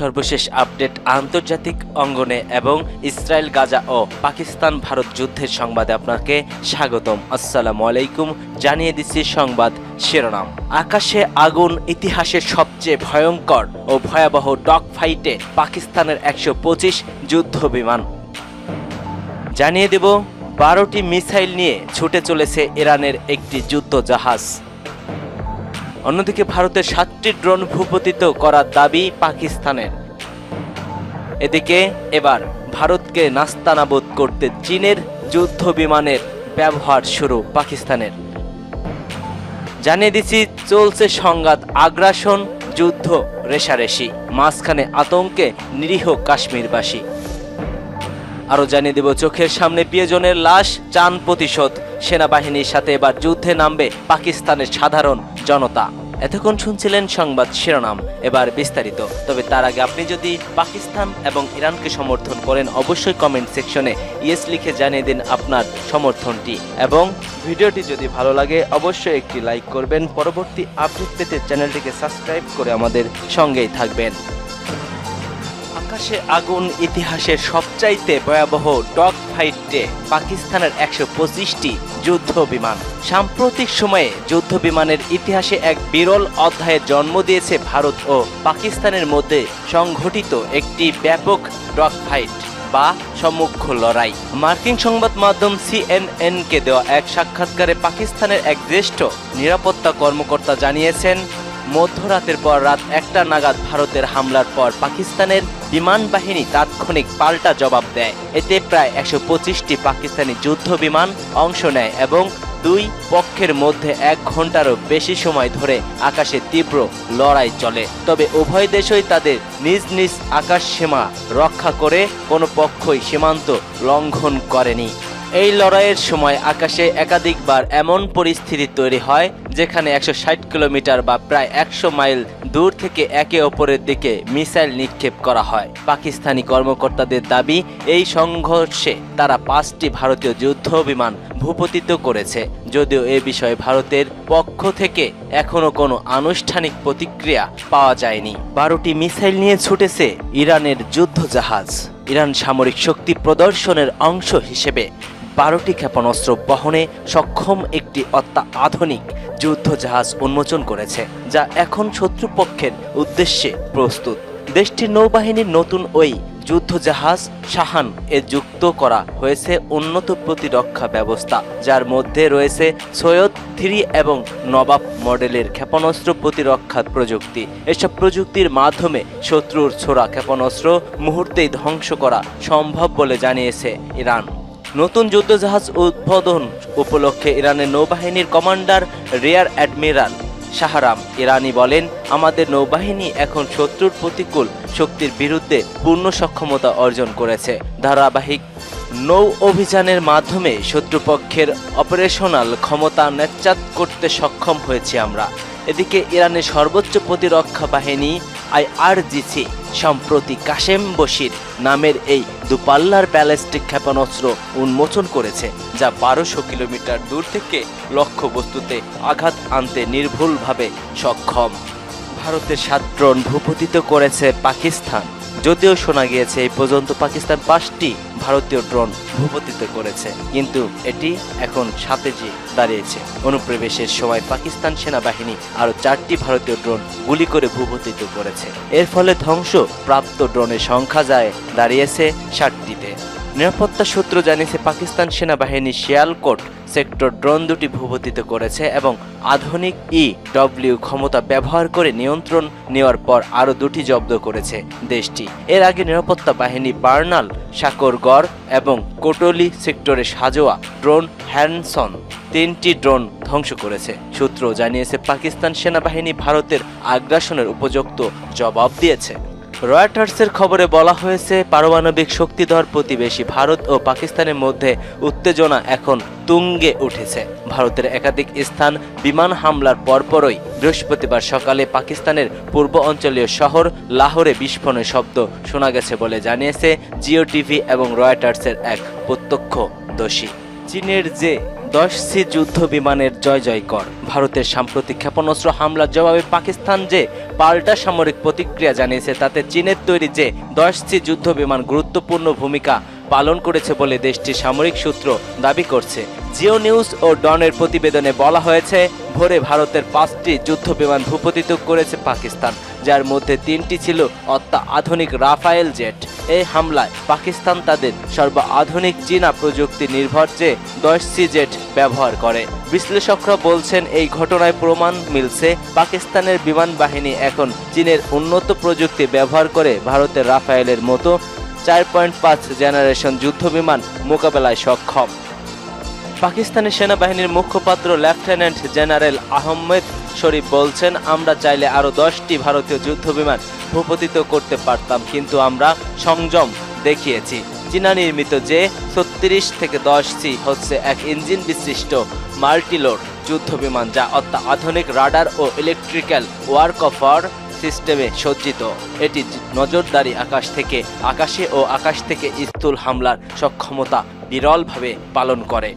সর্বশেষ আপডেট আন্তর্জাতিক অঙ্গনে এবং ইসরায়েল, গাজা ও পাকিস্তান ভারত যুদ্ধের সংবাদে আপনাকে স্বাগতম। আসসালামু আলাইকুম, জানিয়ে দিচ্ছি সংবাদ শিরোনাম। আকাশে আগুন ইতিহাসের সবচেয়ে ভয়ঙ্কর ও ভয়াবহ ডগ ফাইটে পাকিস্তানের একশো পঁচিশ যুদ্ধ বিমান। জানিয়ে দেব, বারোটি মিসাইল নিয়ে ছুটে চলেছে ইরানের একটি যুদ্ধ জাহাজ অন্যদিকে ভারতের সাতটি ড্রোন ভূপতিত করার দাবি পাকিস্তানের। এদিকে এবার ভারতকে নাস্তানাবোধ করতে চীনের যুদ্ধ বিমানের ব্যবহার শুরু পাকিস্তানের। জানিয়ে দিচ্ছি, চলছে সংঘাত, আগ্রাসন, যুদ্ধ, রেশারেশি, মাঝখানে আতঙ্কে নিরীহ কাশ্মীরবাসী। আরও জানিয়ে দেব, চোখের সামনে প্রিয়জনের লাশ চান প্রতিশোধ। সেনাবাহিনীর সাথে এবার যুদ্ধে নামবে পাকিস্তানের সাধারণ জনতা। এতক্ষণ শুনছিলেন সংবাদ শিরোনাম, এবার বিস্তারিত। তবে তার আগে আপনি যদি পাকিস্তান এবং ইরানকে সমর্থন করেন, অবশ্যই কমেন্ট সেকশনে ইয়েস লিখে জানিয়ে দিন আপনার সমর্থনটি। এবং ভিডিওটি যদি ভালো লাগে, অবশ্যই একটি লাইক করবেন। পরবর্তী আপডেট পেতে চ্যানেলটিকে সাবস্ক্রাইব করে আমাদের সঙ্গেই থাকবেন। আকাশে আগুন, ইতিহাসের সবচাইতে ভয়াবহ ডগ ফাইটে পাকিস্তানের একশো পঁচিশটি যুদ্ধ বিমান। সাম্প্রতিক সময়ে যুদ্ধ বিমানের ইতিহাসে এক বিরল অধ্যায়ের জন্ম দিয়েছে ভারত ও পাকিস্তানের মধ্যে সংঘটিত একটি ব্যাপক ডগ ফাইট বা সম্মুখ লড়াই। মার্কিন সংবাদ মাধ্যম সিএনএন কে দেওয়া এক সাক্ষাৎকারে পাকিস্তানের এক জ্যেষ্ঠ নিরাপত্তা কর্মকর্তা জানিয়েছেন, মধ্যরাতের পর রাত একটা নাগাদ ভারতের হামলার পর পাকিস্তানের বিমান বাহিনী তাৎক্ষণিক পাল্টা জবাব দেয়। এতে প্রায় একশো পঁচিশটি পাকিস্তানি যুদ্ধ বিমান অংশ নেয় এবং দুই পক্ষের মধ্যে এক ঘন্টারও বেশি সময় ধরে আকাশে তীব্র লড়াই চলে। তবে উভয় দেশই তাদের নিজ নিজ আকাশ সীমা রক্ষা করে কোনো পক্ষই সীমান্ত লঙ্ঘন করেনি। এই লড়াইয়ের সময় আকাশে একাধিকবার এমন পরিস্থিতি তৈরি হয় যেখানে একশো ষাট কিলোমিটার বা প্রায় একশো মাইল দূর থেকে একে অপরের দিকে মিসাইল নিক্ষেপ করা হয়। পাকিস্তানি কর্মকর্তাদের দাবি, এই সংঘর্ষে তারা পাঁচটি ভারতীয় যুদ্ধ বিমান ভূপতিত করেছে। যদিও এ বিষয়ে ভারতের পক্ষ থেকে এখনও কোনো আনুষ্ঠানিক প্রতিক্রিয়া পাওয়া যায়নি। বারোটি মিসাইল নিয়ে ছুটেছে ইরানের যুদ্ধ জাহাজ ইরান সামরিক শক্তি প্রদর্শনের অংশ হিসেবে বারোটি ক্ষেপণাস্ত্র বহনে সক্ষম একটি অত্যাধুনিক যুদ্ধ জাহাজ উন্মোচন করেছে, যা এখন শত্রুপক্ষের উদ্দেশ্যে প্রস্তুত। দেশটির নৌবাহিনীর নতুন ওই যুদ্ধ জাহাজ শাহান এ যুক্ত করা হয়েছে উন্নত প্রতিরক্ষা ব্যবস্থা, যার মধ্যে রয়েছে সৈয়দ থ্রি এবং নবাব মডেলের ক্ষেপণাস্ত্র প্রতিরক্ষা প্রযুক্তি। এসব প্রযুক্তির মাধ্যমে শত্রুর ছোড়া ক্ষেপণাস্ত্র মুহূর্তেই ধ্বংস করা সম্ভব বলে জানিয়েছে ইরান। নতুন যুদ্ধজাহাজ উদ্বোধন উপলক্ষে ইরানের নৌবাহিনীর commander, rear admiral Shahram Irani বলেন, আমাদের নৌবাহিনী এখন শত্রুর প্রতিকূল শক্তির বিরুদ্ধে পূর্ণ সক্ষমতা অর্জন করেছে। ধারাবাহিক নৌ অভিযানের মাধ্যমে শত্রুপক্ষের অপারেশনাল ক্ষমতা নেচ্চাত করতে সক্ষম হয়েছি আমরা। এদিকে ইরানের সর্বোচ্চ প্রতিরক্ষা বাহিনী আইআরজিসি, সম্প্রতি কাশেম বশির নামের এই দুপাল্লার ব্যালিস্টিক ক্ষেপণাস্ত্র উন্মোচন করেছে, যা বারোশো কিলোমিটার দূর থেকে লক্ষ্যবস্তুতে আঘাত আনতে নির্ভুলভাবে সক্ষম। ভারতের সাত ড্রোন ভূপতিত করেছে পাকিস্তান, যদিও শোনা গিয়েছে এই পর্যন্ত পাকিস্তান পাঁচটি ভারতীয় ড্রোন ভূপতিত করেছে। কিন্তু এটি এখন সাথে যে দাঁড়িয়েছে। অনুপ্রবেশের সময় পাকিস্তান সেনাবাহিনী আরও চারটি ভারতীয় ড্রোন গুলি করে ভূপতিত করেছে। এর ফলে ধ্বংস প্রাপ্ত ড্রোনের সংখ্যা যায় দাঁড়িয়েছে ষাটটিতে। নিরাপত্তা সূত্র জানিয়েছে পাকিস্তান সেনাবাহিনী শিয়ালকোট সেক্টর ড্রোন দুটি ভূপতিত করেছে এবং আধুনিক ই ডব্লিউ ক্ষমতা ব্যবহার করে নিয়ন্ত্রণ নেওয়ার পর আরও দুটি জব্দ করেছে দেশটি। এর আগে নিরাপত্তা বাহিনী বার্নাল, সাকরগড় এবং কোটলি সেক্টরে সাজোয়া ড্রোন হ্যানসন তিনটি ড্রোন ধ্বংস করেছে। সূত্র জানিয়েছে, পাকিস্তান সেনাবাহিনী ভারতের আগ্রাসনের উপযুক্ত জবাব দিয়েছে। রয়টার্সের খবরে বলা হয়েছে, পারমাণবিক শক্তিধর প্রতিবেশী ভারত ও পাকিস্তানের মধ্যে উত্তেজনা এখন তুঙ্গে উঠেছে। ভারতের একাধিক স্থান বিমান হামলার পরপরই বৃহস্পতিবার সকালে পাকিস্তানের পূর্ব অঞ্চলীয় শহর লাহোরে বিস্ফোরণের শব্দ শোনা গেছে বলে জানিয়েছে জিও টিভি এবং রয়টার্সের এক প্রত্যক্ষদর্শী। চীনের যে দশ সি যুদ্ধ বিমানের জয় জয়কর ভারতের সাম্প্রতিক ক্ষেপণাস্ত্র হামলার জবাবে পাকিস্তান যে পাল্টা সামরিক প্রতিক্রিয়া জানিয়েছে তাতে চীনের তৈরি যে দশটি যুদ্ধ বিমান গুরুত্বপূর্ণ ভূমিকা পালন করেছে বলে দেশটির সামরিক সূত্র দাবি করছে। জিও নিউজ ও ডনের প্রতিবেদনে বলা হয়েছে, ভোরে ভারতের পাঁচটি যুদ্ধ বিমান ভূপতিত করেছে পাকিস্তান, যার মধ্যে তিনটি ছিল অত্যাধুনিক রাফায়েল জেট। এই হামলায় পাকিস্তান তাদের সর্বাধুনিক চীনা প্রযুক্তি নির্ভর যে দশ সি জেট ব্যবহার করে। বিশ্লেষকরা বলছেন, এই ঘটনায় প্রমাণ মিলছে, পাকিস্তানের বিমান বাহিনী এখন চীনের উন্নত প্রযুক্তি ব্যবহার করে ভারতের রাফায়েলের মতো চার পয়েন্ট পাঁচ জেনারেশন যুদ্ধবিমান মোকাবেলায় সক্ষম। পাকিস্তানি সেনাবাহিনীর মুখপাত্র লেফটেন্যান্ট জেনারেল আহমেদ শরীফ বলছেন, আমরা চাইলে আরও দশটি ভারতীয় যুদ্ধবিমান ভূপতিত করতে পারতাম, কিন্তু আমরা সংযম দেখিয়েছি। চীনা নির্মিত যে ছত্রিশ থেকে দশ সি হচ্ছে এক ইঞ্জিন বিশিষ্ট মাল্টিলোড যুদ্ধবিমান, যা অত্যাধুনিক রাডার ও ইলেকট্রিক্যাল ওয়ার্কফার সিস্টেমে সজ্জিত। এটি নজরদারি আকাশ থেকে, আকাশে ও আকাশ থেকে স্থূল হামলার সক্ষমতা বিরলভাবে পালন করে।